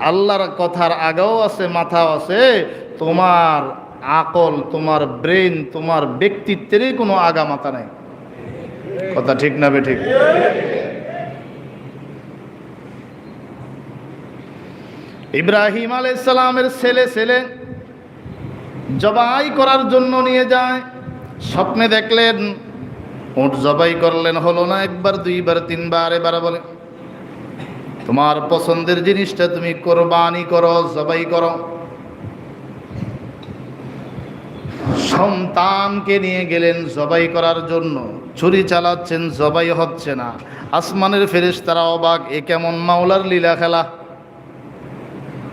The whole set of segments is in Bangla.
আল্লাহর কথার আগেও আছে, মাথাও আছে। তোমার আকল, তোমার ব্রেন, তোমার ব্যক্তিত্বেরই কোনো আগা মাথা নাই। কথা ঠিক না ঠিক? ইব্রাহিম আলাইসালামের ছেলে ছেলে জবাই করার জন্য নিয়ে যায়। স্বপ্নে দেখলেন উঠ জবাই করলেন, হলো না একবার, দুইবার, তিনবার, এবার বলে তোমার পছন্দের জিনিসটা তুমি কোরবানি করো, জবাই করো। সন্তানকে নিয়ে গেলেন জবাই করার জন্য। ছুরি চালাচ্ছেন, জবাই হচ্ছে না। আসমানের ফেরেশ তারা অবাক, এ কেমন মাওলার লীলা খেলা?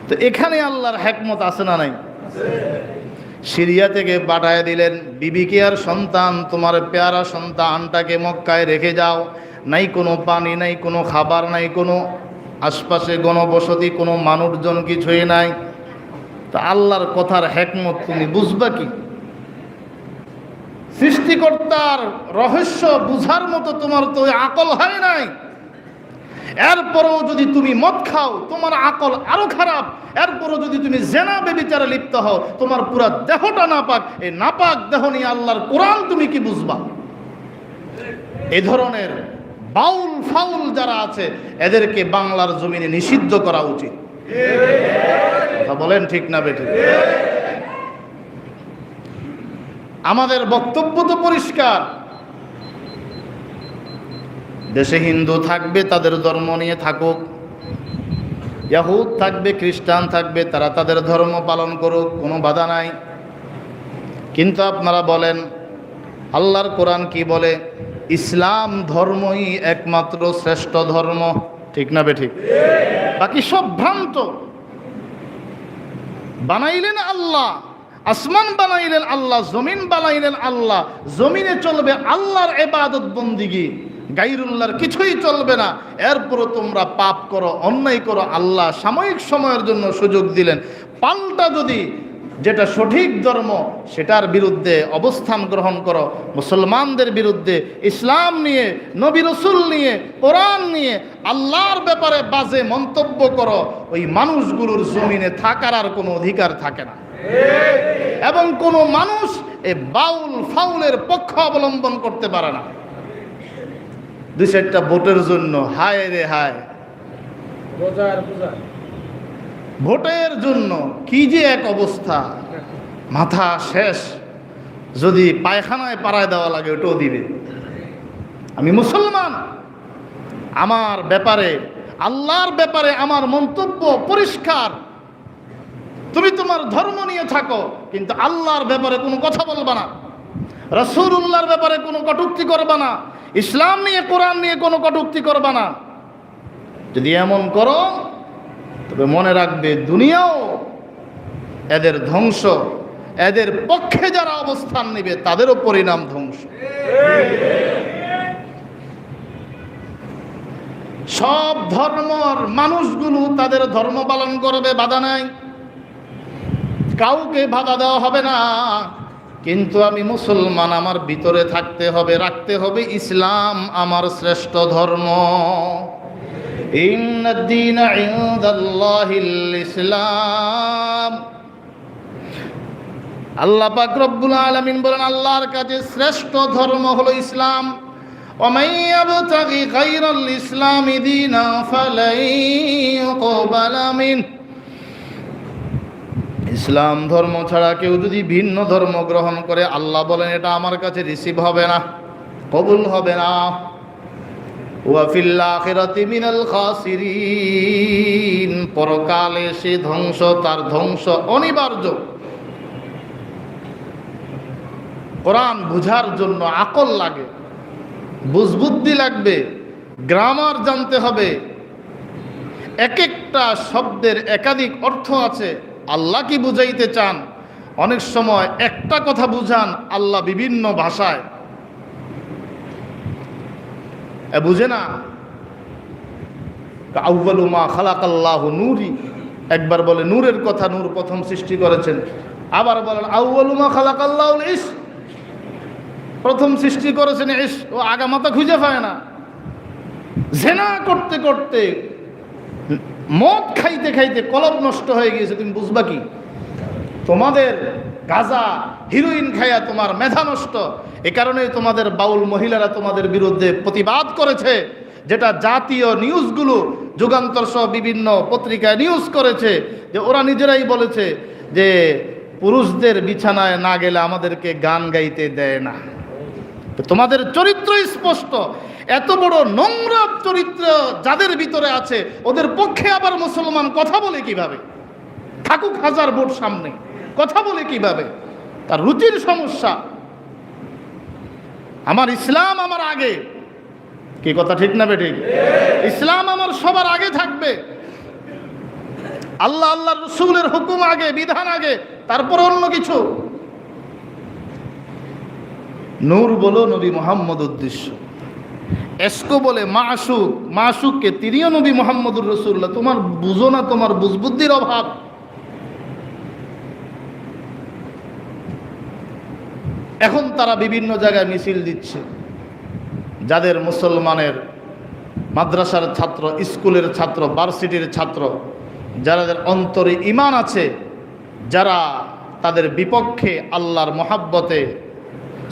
তো এখানে আল্লাহর হ্যাকমত আছে না নাই? সিরিয়া থেকে পাঠায় দিলেন বিবিকে আর সন্তান? তোমার পেয়ারা সন্তানটাকে মক্কায় রেখে যাও। নাই কোনো পানি, নাই কোনো খাবার, নাই কোনো আশপাশে গণবসতি, কোনো মানুষজন কিছুই নাই। তা আল্লাহর কথার হ্যাকমত তুমি বুঝবা কি? সৃষ্টিকর্তার রহস্য বুঝার মতো তোমার তো আকল হয় নাই। এরপরও যদি তুমি মদ খাও, তোমার আকল আরও খারাপ। এরপরও যদি তুমি জেনা বেবিচারে লিপ্ত হও, তোমার পুরো দেহটা নাপাক। এই নাপাক দেহ নিয়ে আল্লাহর কোরআন তুমি কি বুঝবা? এই ধরনের বাউল ফাউল যারা আছে, এদেরকে বাংলার জমিনে নিষিদ্ধ করা উচিত। কথা বলেন ঠিক না বেঠিক আমাদের বক্তব্য তো পরিষ্কার। দেশে হিন্দু থাকবে, তাদের ধর্ম নিয়ে থাকুক। ইয়াহুদ থাকবে, খ্রিস্টান থাকবে, তারা তাদের ধর্ম পালন করুক, কোনো বাধা নাই। কিন্তু আপনারা বলেন আল্লাহর কোরআন কি বলে? ইসলাম ধর্মই একমাত্র শ্রেষ্ঠ ধর্ম। ঠিক না বে ঠিক বাকি সব ভ্রান্ত। বানাইলেন আল্লাহ, আসমান বানাইলেন আল্লাহ, জমিন বানাইলেন আল্লাহ, জমিনে চলবে আল্লাহর এবাদত বন্দিগি। গাইরুল্লাহর কিছুই চলবে না। এরপরও তোমরা পাপ করো, অন্যায় করো, আল্লাহ সাময়িক সময়ের জন্য সুযোগ দিলেন। পাল্টা যদি যেটা সঠিক ধর্ম, সেটার বিরুদ্ধে অবস্থান গ্রহণ করো। মুসলমানদের বিরুদ্ধে ইসলাম নিয়ে, নবী রসুল নিয়ে, কোরআন নিয়ে আল্লাহর ব্যাপারে বাজে মন্তব্য করো। ওই মানুষগুলোর জমিনে থাকার আর কোনো অধিকার থাকে না। এবং কোনো মানুষ এই বাউল ফাউলের পক্ষ অবলম্বন করতে পারে না। দুই চারটা ভোটের জন্য, হায় রে হায়। ভোটের জন্য কি যে এক অবস্থা? মাথা শেষ। যদি পায়খানায় পাড়ায় দেওয়া লাগে, ওটাও দিবে। আমি মুসলমান। আমার ব্যাপারে, আল্লাহর ব্যাপারে আমার মন্তব্য পরিষ্কার। তুমি তোমার ধর্ম নিয়ে থাকো, কিন্তু আল্লাহর ব্যাপারে কোনো কথা বলবা না। রসুল্লাহর ব্যাপারে কোনো কটুক্তি করবা না। ইসলাম নিয়ে, কোরআন নিয়ে কোনো কটুক্তি করবা না। যদি এমন করো তবে মনে রাখবে, দুনিয়াও এদের ধ্বংস, এদের পক্ষে যারা অবস্থান নেবে, তাদেরও পরিণাম ধ্বংস। সব ধর্মর মানুষগুলো তাদের ধর্ম পালন করবে, বাধা নাই। কাউকে বাধা দেওয়া হবে না। কিন্তু আমি মুসলমান, আমার ভিতরে থাকতে হবে, রাখতে হবে ইসলাম আমার শ্রেষ্ঠ ধর্ম। ইন্নাদ্দীন ইনদাল্লাহিল ইসলাম আল্লাহ পাক রব্বুল আলামিন বলেন আল্লাহর কাছে শ্রেষ্ঠ ধর্ম হলো ইসলাম ومن يبتغي غير الإسلام دينا فلن يقبل منه ইসলাম ধর্ম ছাড়া কেউ যদি ভিন্ন ধর্ম গ্রহণ করে আল্লাহ বলেন এটা আমার কাছে রিসিভ হবে না কবুল হবে না পরকালে সে ধ্বংস, তার ধ্বংস অনিবার্য। কোরআন বুঝার জন্য আকল লাগে, বুঝবুদ্ধি লাগবে, গ্রামার জানতে হবে। এক একটা শব্দের একাধিক অর্থ আছে। আল্লাহ কি বুঝাইতে চান? অনেক সময় একটা কথা বুঝান আল্লাহ বিভিন্ন ভাষায় এ বুঝে না? আউ্বালুমা খালাকাল্লাহ নূরি। একবার বলে, নূরের কথা নূর প্রথম সৃষ্টি করেছেন। আবার বলেন আউ্বালুমা খালাকাল্লাহ ইস। প্রথম সৃষ্টি করেছেন ইস, ও আগামাতা খুঁজে পায় না। জেনা করতে করতে, মদ খাইতে খাইতে কলব নষ্ট হয়ে গিয়েছে, তুমি বুঝবা কি? তোমাদের গাজা, হিরোইন খাইয়া তোমার মেধা নষ্ট। এ কারণে তোমাদের বাউল মহিলারা তোমাদের বিরুদ্ধে প্রতিবাদ করেছে, যেটা জাতীয় নিউজগুলো যুগান্তর সহ বিভিন্ন পত্রিকায় নিউজ করেছে, যে ওরা নিজেরাই বলেছে যে পুরুষদের বিছানায় না গেলে আমাদেরকে গান গাইতে দেয় না। তোমাদের চরিত্র স্পষ্ট। এত বড় নোংরা চরিত্র যাদের ভিতরে আছে, ওদের পক্ষে আবার মুসলমান কথা বলে কীভাবে? থাকুক হাজার ভোট সামনে। কথা বলে কীভাবে? তার রুচির সমস্যা। আমার ইসলাম আমার আগে। কি কথা ঠিক না বেঠিক? ইসলাম আমার সবার আগে থাকবে। আল্লাহ আল্লাহ রসুলের হুকুম আগে, বিধান আগে, তারপর অন্য কিছু। নূর বলো নবী মোহাম্মদ উদ্দেশ্য। এসকো বলে মাসুক। মাসুককে তিনিও নবী মোহাম্মদুর রসুল্লাহ তোমার বুঝো না তোমার বুঝবুদ্ধির অভাব। এখন তারা বিভিন্ন জায়গায় মিছিল দিচ্ছে। যাদের মুসলমানের মাদ্রাসার ছাত্র, স্কুলের ছাত্র, ভার্সিটির ছাত্র যাদের অন্তরে ইমান আছে, যারা তাদের বিপক্ষে আল্লাহর মহাব্বতে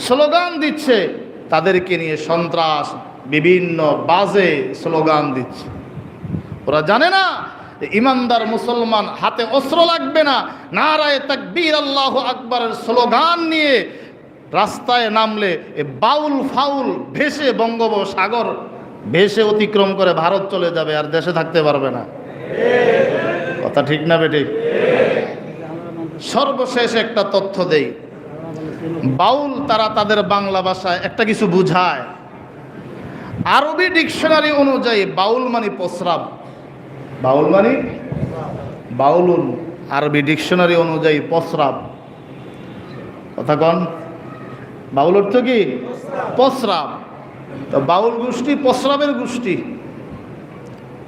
স্লোগান দিচ্ছে, তাদেরকে নিয়ে সন্ত্রাস, বিভিন্ন বাজে স্লোগান দিচ্ছে। ওরা জানে না ইমানদার মুসলমান হাতে অস্ত্র লাগবে না। নারায় তাকবীর আল্লাহ আকবরের স্লোগান নিয়ে রাস্তায় নামলে এ বাউল ফাউল ভেসে বঙ্গোপসাগর ভেসে অতিক্রম করে ভারত চলে যাবে আর দেশে থাকতে পারবে না। কথা ঠিক না বেঠিক? সর্বশেষ একটা তথ্য দেই। বাউল তারা তাদের বাংলা ভাষায় একটা কিছু বুঝায়। আরবি ডিকশনারি অনুযায়ী বাউল মানে প্রস্রাব। বাউল মানে? বাউলুন। আরবি ডিকশনারি অনুযায়ী প্রস্রাব। কথা কন। বাউল অর্থ কি? প্রস্রাব। তো বাউল গোষ্ঠী প্রস্রাবের গোষ্ঠী।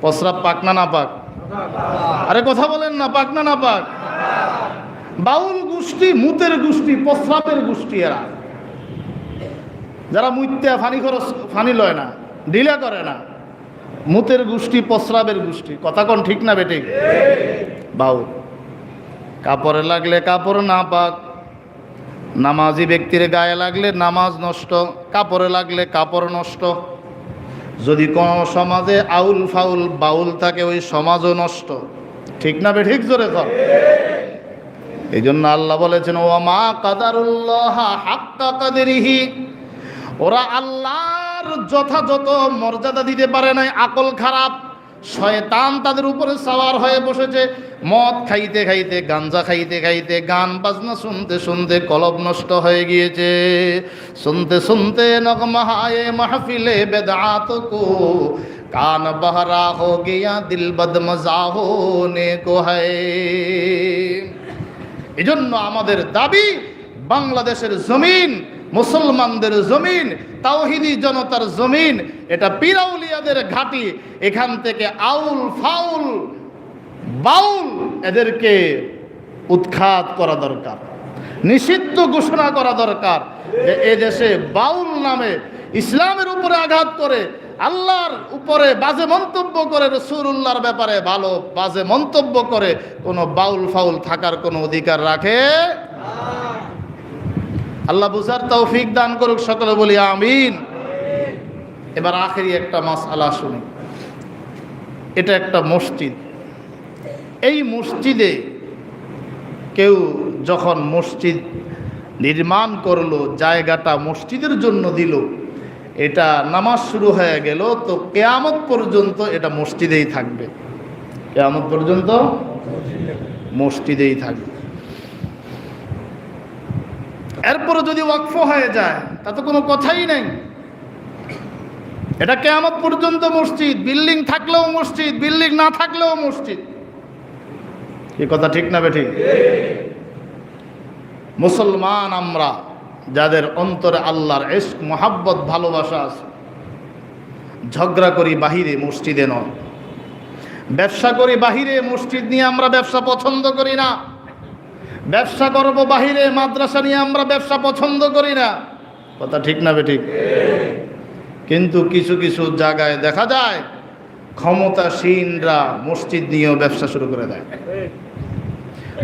প্রস্রাব পাক না না পাক? আরে কথা বলেন না, পাক না না পাক? বাউল গোষ্ঠী মুতের গোষ্ঠী, প্রস্রাবের গোষ্ঠী এরা। যারা মুইত্যা, ফানি খরচ, ফানি লয় না, ঢিলা করে না। মুতের গোষ্ঠী, প্রস্রাবের গোষ্ঠী। কথা কোন ঠিক না বেটে বাউল। কাপড়ে লাগলে কাপড় না পাক। নামাজি ব্যক্তির গায়ে লাগলে নামাজ নষ্ট, কাপড়ে লাগলে কাপড় নষ্ট। যদি কোনো সমাজে আউল ফাউল বাউল থাকে, ওই সমাজও নষ্ট। ঠিক না বে ঠিক জোরে কর। এই জন্য আল্লাহ বলেছেন ও মা কাদারুল্লাহ ওরা আল্লাহর যথাযথ মর্যাদা দিতে পারে নাই, আকল খারাপ। শয়তান তাদের উপরে সাওয়ার হয়ে বসেছে। মদ খাইতে খাইতে, গাঞ্জা খাইতে খাইতে, গান বাজনা শুনতে শুনতে কলব নষ্ট হয়ে গিয়েছে। শুনতে শুনতে নগমাহায়ে মাহফিলে বেদাত কো, কান বহরা হো গিয়া দিল বদ মজা হোনে কো হ্যায় এজন্য আমাদের দাবি, বাংলাদেশের জমিন, মুসলমানদের জমিন, তাওহিদি জনতার জমিন, এটা পিরাউলিয়াদের ঘাঁটি, এখান থেকে আউল ফাউল বাউল এদেরকে উৎখাত করা দরকার। নিষিদ্ধ ঘোষণা করা দরকার যে এ দেশে বাউল নামে ইসলামের উপরে আঘাত করে, আল্লাহর উপরে বাজে মন্তব্য করে রসুল্লাহর ব্যাপারে ভালো বাজে মন্তব্য করে, কোনো বাউল ফাউল থাকার কোনো অধিকার রাখে? আল্লাহ বুঝার তৌফিক দান করুক, সকলে বলি আমিন। এবার আখেরি একটা মাস আলা শুনি। এটা একটা মসজিদ। এই মসজিদে কেউ যখন মসজিদ নির্মাণ করল, জায়গাটা মসজিদের জন্য দিল, এটা নামাজ শুরু হয়ে গেল, তো কেয়ামত পর্যন্ত এটা মসজিদেই থাকবে। কেয়ামত পর্যন্ত মসজিদেই থাকবে। এরপরে যদি ওয়াকফ হয়ে যায়, তা তো কোনো কথাই নেই। এটা কেয়ামত পর্যন্ত মসজিদ, বিল্ডিং থাকলেও মসজিদ, বিল্ডিং না থাকলেও মসজিদ। এ কথা ঠিক না বেঠিক? মুসলমান আমরা, যাদের অন্তরে আল্লাহর এস্ক মোহাব্বত, ভালোবাসা আছে, ঝগড়া করি বাহিরে, মসজিদে নয়। ব্যবসা করি বাহিরে, মসজিদ নিয়ে আমরা ব্যবসা পছন্দ করি না। ব্যবসা করব বাহিরে, মাদ্রাসা নিয়ে আমরা ব্যবসা পছন্দ করি না। কথা ঠিক না বে ঠিক কিন্তু কিছু কিছু জায়গায় দেখা যায় ক্ষমতাসীনরা মসজিদ নিয়েও ব্যবসা শুরু করে দেয়।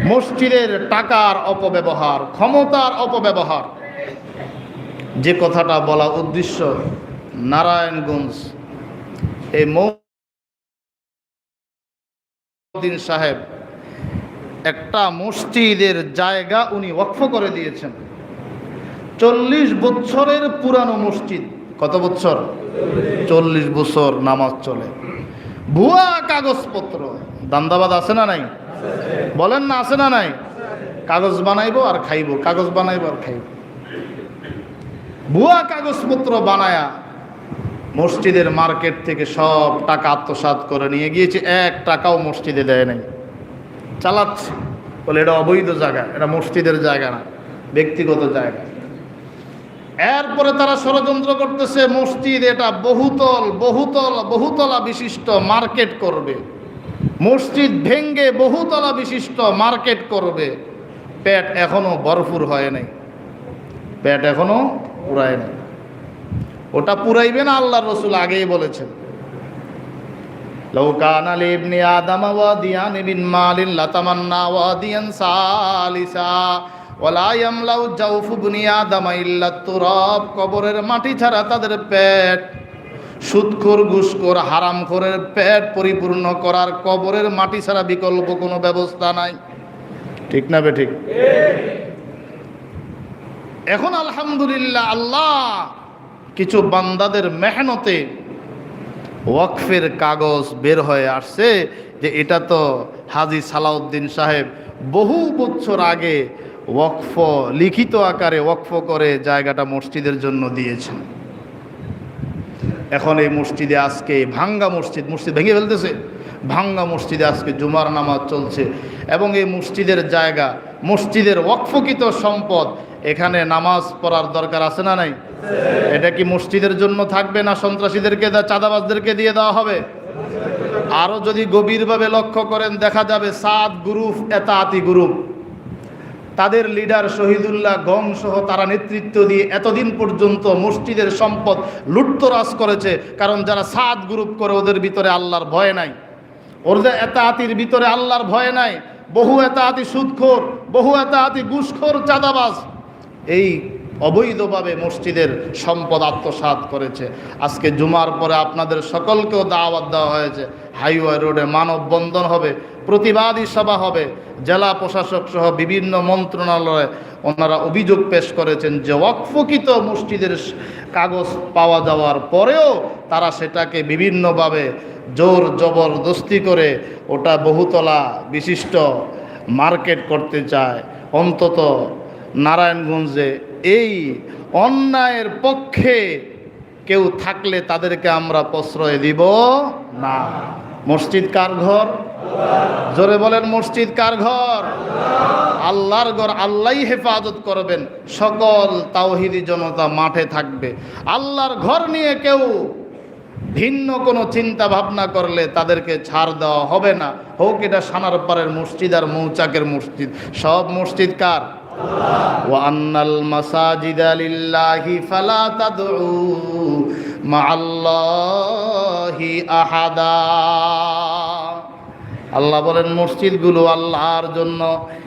মসজিদের টাকার অপব্যবহার, ক্ষমতার অপব্যবহার। যে কথাটা বলা উদ্দেশ্য, নারায়ণগঞ্জ, এই মৌদিন সাহেব একটা মসজিদের জায়গা উনি ওয়াকফ করে দিয়েছেন। চল্লিশ বছরের পুরানো মসজিদ, কত বছর? চল্লিশ বছর নামাজ চলে। ভুয়া কাগজপত্র। দান্দাবাদ আছে না নাই? বলেন না, আছে না নাই? কাগজ বানাইবো আর খাইবো, কাগজ বানাইবো আর খাইবো। ভুয়া কাগজপত্র বানায়া মসজিদের মার্কেট থেকে সব টাকা আত্মসাৎ করে নিয়ে গিয়েছে, এক টাকাও মসজিদে দেয় নাই। চালাচ্ছে। বলে এটা অবৈধ জায়গা, এটা মসজিদের জায়গা না, ব্যক্তিগত জায়গা। এরপরে তারা ষড়যন্ত্র করতেছে, মসজিদ এটা বহুতল বহুতল, বহুতলা বিশিষ্ট, মার্কেট করবে। মসজিদ ভেঙ্গে বহুতলা বিশিষ্ট, মার্কেট করবে। পেট এখনও ভরপুর হয় নাই। পেট এখনও পুরায় নাই। ওটা পুরাইবে না আল্লাহ রসুল, আগেই বলেছেন। লৌকান আলী মালিন ওয়াদিয়ান ওয়ালা ইয়ামলাউ জাউফু বনি আদম ইল্লা কবরের মাটি ছাড়া তাদের পেট। সুদখোর ঘুষখোর, হারামখোরের পেট পরিপূর্ণ করার কবরের মাটি ছাড়া বিকল্প কোনো ব্যবস্থা নাই। ঠিক না বে ঠিক? এখন আলহামদুলিল্লাহ আল্লাহ কিছু বান্দাদের মেহনতে ওয়াকফের কাগজ বের হয়ে আসছে যে এটা তো হাজি সালাউদ্দিন সাহেব বহু বছর আগে ওয়াকফ, লিখিত আকারে ওয়াকফ করে জায়গাটা মসজিদের জন্য দিয়েছেন। এখন এই মসজিদে আজকে ভাঙ্গা মসজিদ মসজিদ ভেঙে ফেলতেছে। ভাঙ্গা মসজিদে আজকে জুমার নামাজ চলছে এবং এই মসজিদের জায়গা, মসজিদের ওয়াকফকৃত সম্পদ, এখানে নামাজ পড়ার দরকার আছে না নাই? এটা কি মসজিদের জন্য থাকবে না সন্ত্রাসীদেরকে চাঁদাবাজদেরকে দিয়ে দেওয়া হবে? আরও যদি গভীরভাবে লক্ষ্য করেন, দেখা যাবে সাত গ্রুপ এতাতি গ্রুপ। তাদের লিডার শহীদুল্লাহ গং সহ তারা নেতৃত্ব দিয়ে এতদিন পর্যন্ত মসজিদের সম্পদ লুটতরাজ করেছে, কারণ যারা সাদ গ্রুপ করে ওদের ভিতরে আল্লাহর ভয় নাই। ওদের এতাহাতির ভিতরে আল্লাহর ভয় নাই, বহু এতাহাতি সুদখোর, বহু এতাহাতি ঘুষখোর চাঁদাবাজ। এই অবৈধভাবে মসজিদের সম্পদ আত্মসাৎ করেছে। আজকে জুমার পরে আপনাদের সকলকেও দাওয়াত দেওয়া হয়েছে। হাইওয়ে রোডে মানববন্ধন হবে, প্রতিবাদী সভা হবে, জেলা প্রশাসক সহ বিভিন্ন মন্ত্রণালয়ে ওনারা অভিযোগ পেশ করেছেন যে ওয়াকফকিত মসজিদের কাগজ পাওয়া যাওয়ার পরেও তারা সেটাকে বিভিন্নভাবে জোর জবরদস্তি করে ওটা বহুতলা বিশিষ্ট মার্কেট করতে চায়। অন্তত নারায়ণগঞ্জে এই অন্যায়ের পক্ষে কেউ থাকলে তাদেরকে আমরা প্রশ্রয় দিব না। মসজিদ কার ঘর? জোরে বলেন, মসজিদ কার ঘর? আল্লাহর ঘর, আল্লাহই হেফাজত করবেন। সকল তাওহিদি জনতা মাঠে থাকবে। আল্লাহর ঘর নিয়ে কেউ ভিন্ন কোনো চিন্তা ভাবনা করলে তাদেরকে ছাড় দেওয়া হবে না। হোক এটা সানারপাড়ের মসজিদ আর মৌচাকের মসজিদ। সব মসজিদ কার? وأن المساجد لله فلا تدعوا مع الله أحدا আল্লাহ বলেন মসজিদগুলো আল্লাহর জন্য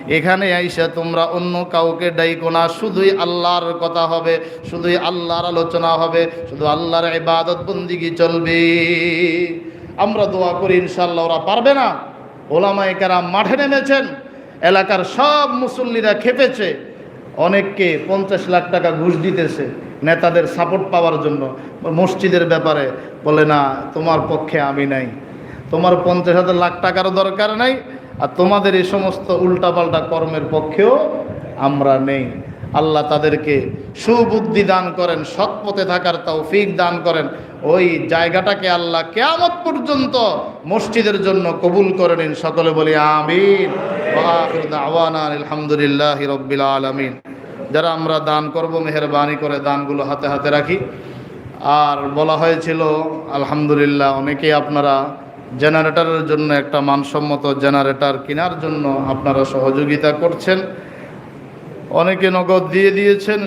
এখানে আইসা তোমরা অন্য কাউকে ডাইকো না শুধুই আল্লাহর কথা হবে শুধুই আল্লাহর আলোচনা হবে শুধু আল্লাহর ইবাদত বন্দিগি চলবে আমরা দোয়া করি ইনশাল্লাহ ওরা পারবে না ওলামায়ে কেরাম মাঠে নেমেছেন এলাকার সব মুসল্লিরা খেপেছে। অনেককে পঞ্চাশ লাখ টাকা ঘুষ দিতেছে নেতাদের সাপোর্ট পাওয়ার জন্য। মসজিদের ব্যাপারে বলে, না, তোমার পক্ষে আমি নাই। তোমার পঞ্চাশ হাজার লাখ টাকার দরকার নাই আর তোমাদের এই সমস্ত উল্টাপাল্টা কর্মের পক্ষেও আমরা নেই। আল্লাহ তাদেরকে সুবুদ্ধি দান করেন সৎ পথে থাকার তৌফিক দান করেন। ওই জায়গাটাকে আল্লাহ কেয়ামত পর্যন্ত মসজিদের জন্য কবুল করে নিন সকলে বলি, আমিন। আওয়ানা আলহামদুলিল্লাহ রব্বিল আলমিন। যারা আমরা দান করব, মেহরবানি করে দানগুলো হাতে হাতে রাখি। আর বলা হয়েছিল, আলহামদুলিল্লাহ, অনেকেই আপনারা জেনারেটরের জন্য একটা মানসম্মত জেনারেটর কেনার জন্য আপনারা সহযোগিতা করছেন। অনেকে নগদ দিয়ে দিয়েছেন।